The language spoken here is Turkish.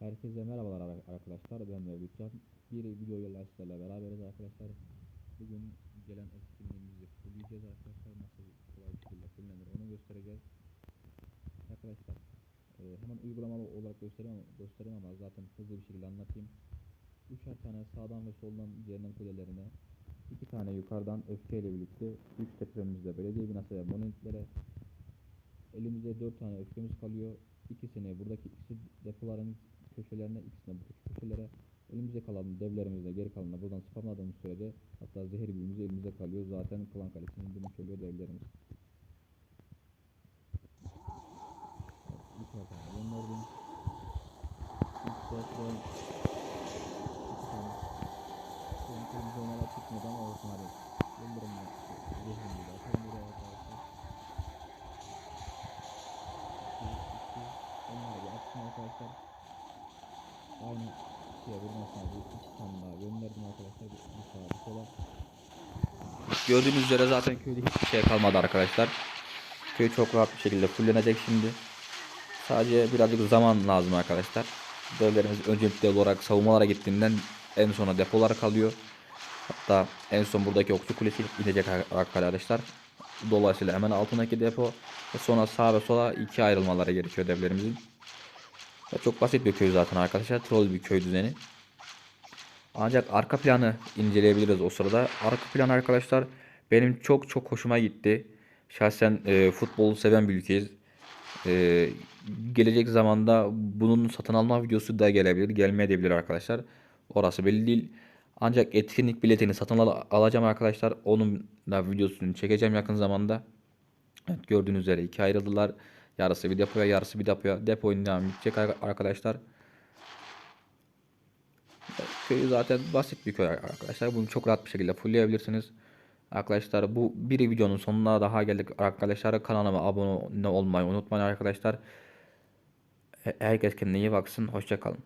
Herkese merhabalar ar- arkadaşlar. Ben Mevlütcan. Bir video ile sizlerle beraberiz arkadaşlar. Bugün gelen etkinliğimizi fulleyeceğiz arkadaşlar. Nasıl kolay bir şekilde fullenir onu göstereceğiz. Arkadaşlar e, hemen uygulamalı olarak göstereyim, göstereyim ama zaten hızlı bir şekilde anlatayım. Üçer tane sağdan ve soldan cehennem kulelerine, iki tane yukarıdan öfkeyle birlikte üç tepemizde belediye binası ve monolitlere Elimizde 4 tane öfkemiz kalıyor. İkisini buradaki ikisi depoların köşelerine, ikisini buradaki köşelere. Elimizde kalan kalanına buradan spamladığımız sürece hatta zehir büyümüz elimizde kalıyor. Zaten klan kalesini indirmiş oluyor devlerimiz. Yukarı tane gönderdim. İlk defa kırmızı onlara hadi. Gönderim ben. Zehrini de atalım buraya arkadaşlar. Onları bir attım arkadaşlar. Aynı Gördüğünüz üzere zaten köyde hiçbir şey kalmadı arkadaşlar. Köy çok rahat bir şekilde fullenecek şimdi. Sadece birazcık zaman lazım arkadaşlar. Devlerimiz öncelikli olarak savunmalara gittiğinden en sona depolar kalıyor. Hatta en son buradaki okçu kulesi gidecek arkadaşlar. Dolayısıyla hemen altındaki depo ve sonra sağa ve sola iki ayrılmaları gerekiyor devlerimizin. Ve çok basit bir köy zaten arkadaşlar. Troll bir köy düzeni. Ancak arka planı inceleyebiliriz o sırada. Arka plan arkadaşlar benim çok çok hoşuma gitti. Şahsen e, futbolu seven bir ülkeyiz. E, gelecek zamanda bunun satın alma videosu da gelebilir. Gelmeyebilir arkadaşlar. Orası belli değil. Ancak etkinlik biletini satın al- alacağım arkadaşlar. Onun da videosunu çekeceğim yakın zamanda. Evet, gördüğünüz üzere ikiye ayrıldılar. Yarısı bir depoya, yarısı bir depoya. Depo devam edecek ar- arkadaşlar. Köyü zaten basit bir köy arkadaşlar. Bunu çok rahat bir şekilde fullleyebilirsiniz. Arkadaşlar bu bir videonun sonuna daha geldik arkadaşlar. Kanalıma abone olmayı unutmayın arkadaşlar. Herkes kendine iyi baksın. Hoşça kalın.